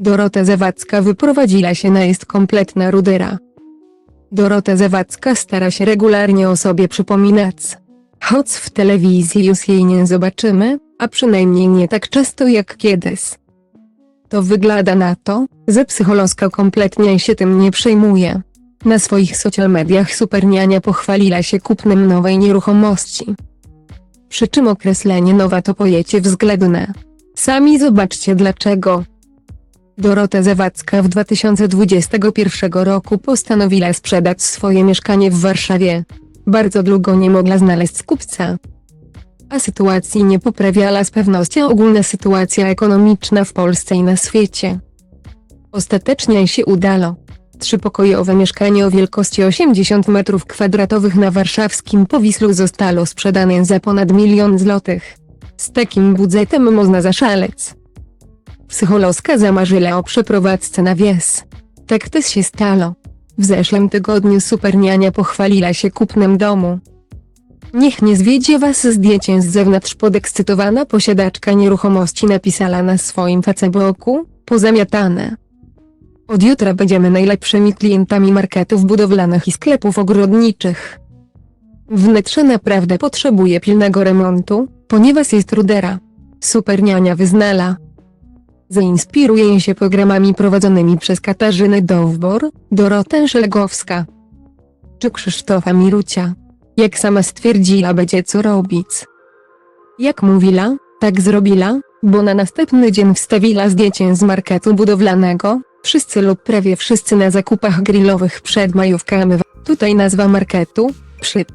Dorota Zawadzka wyprowadziła się na jest kompletna rudera. Dorota Zawadzka stara się regularnie o sobie przypominać. Choć w telewizji już jej nie zobaczymy, a przynajmniej nie tak często jak kiedyś. To wygląda na to, że psycholożka kompletnie się tym nie przejmuje. Na swoich social mediach superniania pochwaliła się kupnem nowej nieruchomości. Przy czym określenie nowa to pojęcie względne. Sami zobaczcie dlaczego. Dorota Zawadzka w 2021 roku postanowiła sprzedać swoje mieszkanie w Warszawie. Bardzo długo nie mogła znaleźć kupca. A sytuacji nie poprawiała z pewnością ogólna sytuacja ekonomiczna w Polsce i na świecie. Ostatecznie się udało. Trzypokojowe mieszkanie o wielkości 80 m2 na warszawskim Powislu zostało sprzedane za ponad milion złotych. Z takim budżetem można zaszaleć. Psycholożka zamarzyła o przeprowadzce na wies. Tak też się stało. W zeszłym tygodniu superniania pochwaliła się kupnem domu. Niech nie zwiedzie was zdjęcie z zewnątrz podekscytowana posiadaczka nieruchomości napisała na swoim Facebooku, pozamiatane. Od jutra będziemy najlepszymi klientami marketów budowlanych i sklepów ogrodniczych. Wnętrze naprawdę potrzebuje pilnego remontu, ponieważ jest rudera. Superniania wyznala. Zainspiruje się programami prowadzonymi przez Katarzynę Dowbor, Dorotę Szelgowska czy Krzysztofa Mirucia. Jak sama stwierdziła będzie co robić. Jak mówiła, tak zrobiła, bo na następny dzień wstawiła zdjęcie z marketu budowlanego, wszyscy lub prawie wszyscy na zakupach grillowych przed majówkami. Tutaj nazwa marketu, Przyp.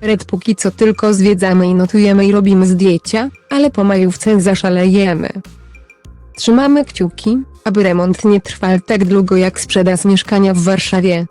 Red póki co tylko zwiedzamy i notujemy i robimy zdjęcia, ale po majówce zaszalejemy. Trzymamy kciuki, aby remont nie trwał tak długo jak sprzedaż mieszkania w Warszawie.